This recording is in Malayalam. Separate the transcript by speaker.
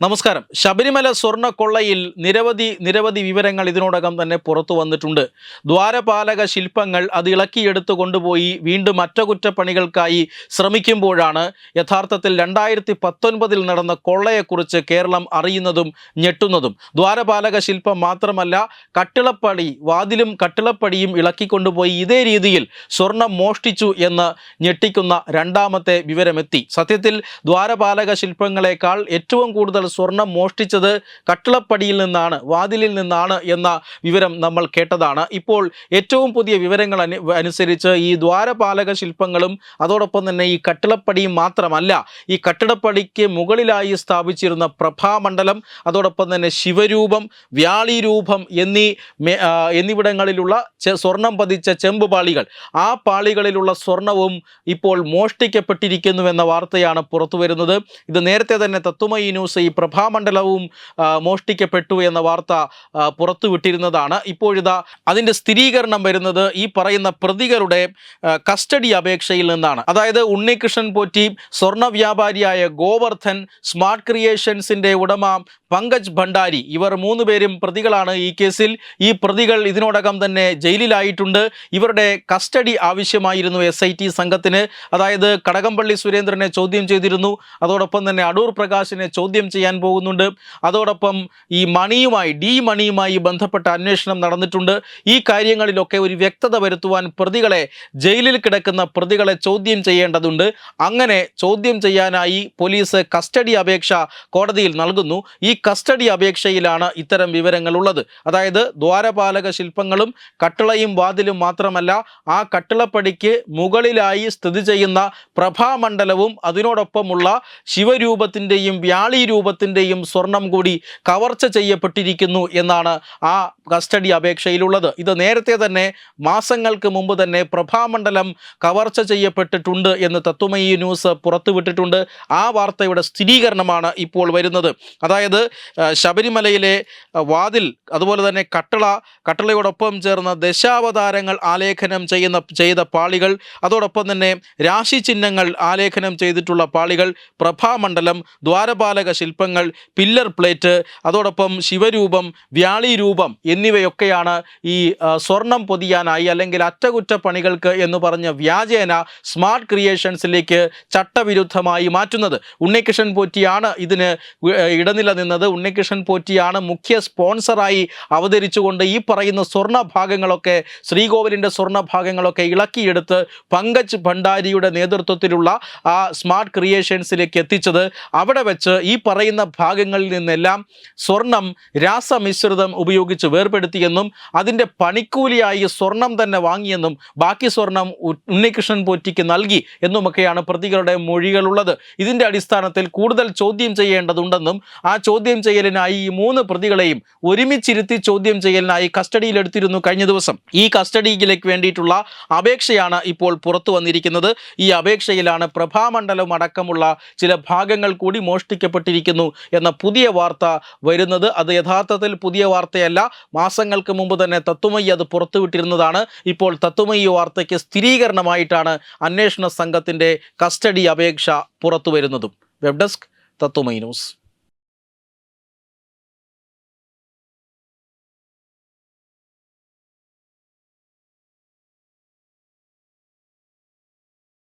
Speaker 1: നമസ്കാരം. ശബരിമല സ്വർണ കൊള്ളയിൽ നിരവധി നിരവധി വിവരങ്ങൾ ഇതിനോടകം തന്നെ പുറത്തു വന്നിട്ടുണ്ട്. ദ്വാരപാലക ശില്പങ്ങൾ അത് ഇളക്കിയെടുത്തു കൊണ്ടുപോയി വീണ്ടും അറ്റകുറ്റപ്പണികൾക്കായി ശ്രമിക്കുമ്പോഴാണ് യഥാർത്ഥത്തിൽ രണ്ടായിരത്തി പത്തൊൻപതിൽ നടന്ന കൊള്ളയെക്കുറിച്ച് കേരളം അറിയുന്നതും ഞെട്ടുന്നതും. ദ്വാരപാലക ശില്പം മാത്രമല്ല കട്ടിളപ്പടി വാതിലും കട്ടിളപ്പടിയും ഇളക്കിക്കൊണ്ടുപോയി ഇതേ രീതിയിൽ സ്വർണം മോഷ്ടിച്ചു എന്ന് ഞെട്ടിക്കുന്ന രണ്ടാമത്തെ വിവരമെത്തി. സത്യത്തിൽ ദ്വാരപാലക ശില്പങ്ങളെക്കാൾ ഏറ്റവും കൂടുതൽ സ്വർണം മോഷ്ടിച്ചത്? കട്ടിളപ്പടിയിൽ നിന്നാണ് വാതിലിൽ നിന്നാണ് എന്ന വിവരം നമ്മൾ കേട്ടതാണ്. ഇപ്പോൾ ഏറ്റവും പുതിയ വിവരങ്ങൾ അനുസരിച്ച് ഈ ദ്വാരപാലക ശില്പങ്ങളും അതോടൊപ്പം തന്നെ ഈ കട്ടിളപ്പടിയും മാത്രമല്ല ഈ കട്ടിടപ്പടിക്ക് മുകളിലായി സ്ഥാപിച്ചിരുന്ന പ്രഭാമണ്ഡലം അതോടൊപ്പം തന്നെ ശിവരൂപം വ്യാളിരൂപം എന്നീ എന്നിവിടങ്ങളിലുള്ള സ്വർണം പതിച്ച ചെമ്പ് പാളികൾ. ആ പാളികളിലുള്ള സ്വർണവും ഇപ്പോൾ മോഷ്ടിക്കപ്പെട്ടിരിക്കുന്നുവെന്ന വാർത്തയാണ് പുറത്തു വരുന്നത് ഇത് നേരത്തെ തന്നെ തത്വമയി ന്യൂസ് ഈ പ്രഭാമണ്ഡലവും മോഷ്ടിക്കപ്പെട്ടു എന്ന വാർത്ത പുറത്തുവിട്ടിരുന്നതാണ്. ഇപ്പോഴിതാ അതിന്റെ സ്ഥിരീകരണം വരുന്നത് ഈ പറയുന്ന പ്രതികളുടെ കസ്റ്റഡി അപേക്ഷയിൽ നിന്നാണ്. അതായത് ഉണ്ണികൃഷ്ണൻ പോറ്റി സ്വർണ വ്യാപാരിയായ ഗോവർദ്ധൻ സ്മാർട്ട് ക്രിയേഷൻസിന്റെ ഉടമ പങ്കജ് ഭണ്ഡാരി ഇവർ മൂന്ന് പേരും പ്രതികളാണ് ഈ കേസിൽ. ഈ പ്രതികൾ ഇതിനോടകം തന്നെ ജയിലിലായിട്ടുണ്ട്. ഇവരുടെ കസ്റ്റഡി ആവശ്യമായിരുന്നു എസ് സംഘത്തിന്. അതായത് കടകംപള്ളി സുരേന്ദ്രനെ ചോദ്യം ചെയ്തിരുന്നു. അതോടൊപ്പം തന്നെ അടൂർ പ്രകാശിനെ ചോദ്യം ചെയ്യാൻ പോകുന്നുണ്ട്. അതോടൊപ്പം ഈ മണിയുമായി ഡി മണിയുമായി ബന്ധപ്പെട്ട അന്വേഷണം നടന്നിട്ടുണ്ട്. ഈ കാര്യങ്ങളിലൊക്കെ ഒരു വ്യക്തത വരുത്തുവാൻ പ്രതികളെ ജയിലിൽ കിടക്കുന്ന പ്രതികളെ ചോദ്യം ചെയ്യേണ്ടതുണ്ട്. അങ്ങനെ ചോദ്യം ചെയ്യാനായി പോലീസ് കസ്റ്റഡി അപേക്ഷ കോടതിയിൽ നൽകുന്നു. ഈ കസ്റ്റഡി അപേക്ഷയിലാണ് ഇത്തരം വിവരങ്ങൾ ഉള്ളത് അതായത് ദ്വാരപാലക ശില്പങ്ങളും കട്ടിളയും വാതിലും മാത്രമല്ല ആ കട്ടിളപ്പടിക്ക് മുകളിലായി സ്ഥിതി ചെയ്യുന്ന പ്രഭാമണ്ഡലവും അതിനോടൊപ്പമുള്ള ശിവരൂപത്തിന്റെയും വ്യാളി സ്വർണം കൂടി കവർച്ച ചെയ്യപ്പെട്ടിരിക്കുന്നു എന്നാണ് ആ കസ്റ്റഡി അപേക്ഷയിലുള്ളത്. ഇത് നേരത്തെ തന്നെ മാസങ്ങൾക്ക് മുമ്പ് തന്നെ പ്രഭാമണ്ഡലം കവർച്ച ചെയ്യപ്പെട്ടിട്ടുണ്ട് എന്ന് തത്വമയി ന്യൂസ് പുറത്തുവിട്ടിട്ടുണ്ട്. ആ വാർത്തയുടെ സ്ഥിരീകരണമാണ് ഇപ്പോൾ വരുന്നത്. അതായത് ശബരിമലയിലെ വാതിൽ അതുപോലെ തന്നെ കട്ടള കട്ടളയോടൊപ്പം ചേർന്ന ദശാവതാരങ്ങൾ ആലേഖനം ചെയ്യുന്ന ചെയ്ത പാളികൾ അതോടൊപ്പം തന്നെ രാശി ചിഹ്നങ്ങൾ ആലേഖനം ചെയ്തിട്ടുള്ള പാളികൾ പ്രഭാമണ്ഡലം ദ്വാരപാലക ശില്പങ്ങൾ പില്ലർ പ്ലേറ്റ് അതോടൊപ്പം ശിവരൂപം വ്യാളി രൂപം എന്നിവയൊക്കെയാണ് ഈ സ്വർണം പൊതിയാനായി അല്ലെങ്കിൽ അറ്റകുറ്റപ്പണികൾക്ക് എന്ന് പറഞ്ഞ വ്യാജേന സ്മാർട്ട് ക്രിയേഷൻസിലേക്ക് ചട്ടവിരുദ്ധമായി മാറ്റുന്നത്. ഉണ്ണികൃഷ്ണൻ പോറ്റിയാണ് ഇതിന് ഇടനിലനിന്നത് ഉണ്ണികൃഷ്ണൻ പോറ്റിയാണ് മുഖ്യ സ്പോൺസറായി അവതരിച്ചുകൊണ്ട് ഈ പറയുന്ന സ്വർണ ഭാഗങ്ങളൊക്കെ ശ്രീകോവിലിന്റെ സ്വർണ ഭാഗങ്ങളൊക്കെ ഇളക്കിയെടുത്ത് പങ്കജ് ഭണ്ഡാരിയുടെ നേതൃത്വത്തിലുള്ള ആ സ്മാർട്ട് ക്രിയേഷൻസിലേക്ക് എത്തിച്ചത്. അവിടെ വെച്ച് ഈ പറയുന്ന ഭാഗങ്ങളിൽ നിന്നെല്ലാം സ്വർണം രാസമിശ്രിതം ഉപയോഗിച്ച് വേർപെടുത്തിയെന്നും അതിന്റെ പണിക്കൂലിയായി സ്വർണം തന്നെ വാങ്ങിയെന്നും ബാക്കി സ്വർണം ഉണ്ണികൃഷ്ണൻ പോറ്റിക്ക് നൽകി എന്നുമൊക്കെയാണ് പ്രതികളുടെ മൊഴികളുള്ളത്. ഇതിന്റെ അടിസ്ഥാനത്തിൽ കൂടുതൽ ചോദ്യം ചെയ്യേണ്ടതുണ്ടെന്നും ആ ചോദ്യം ചെയ്യലിനായി ഈ മൂന്ന് പ്രതികളെയും ഒരുമിച്ചിരുത്തി ചോദ്യം ചെയ്യലിനായി കസ്റ്റഡിയിലെടുത്തിരുന്നു കഴിഞ്ഞ ദിവസം. ഈ കസ്റ്റഡിയിലേക്ക് വേണ്ടിയിട്ടുള്ള അപേക്ഷയാണ് ഇപ്പോൾ പുറത്തു വന്നിരിക്കുന്നത്. ഈ അപേക്ഷയിലാണ് പ്രഭാമണ്ഡലം അടക്കമുള്ള ചില ഭാഗങ്ങൾ കൂടി മോഷ്ടിക്കപ്പെട്ടിരിക്കുന്നു. എന്ന പുതിയ വാർത്ത വരുന്നത്. അത് യഥാർത്ഥത്തിൽ പുതിയ വാർത്തയല്ല. മാസങ്ങൾക്ക് മുമ്പ് തന്നെ തത്വമയി അത് പുറത്തുവിട്ടിരുന്നതാണ്. ഇപ്പോൾ തത്വമയി വാർത്തയ്ക്ക് സ്ഥിരീകരണമായിട്ടാണ് അന്വേഷണ സംഘത്തിന്റെ കസ്റ്റഡി അപേക്ഷ പുറത്തു വരുന്നതും വെബ് ഡെസ്ക് തത്വമൈ ന്യൂസ്.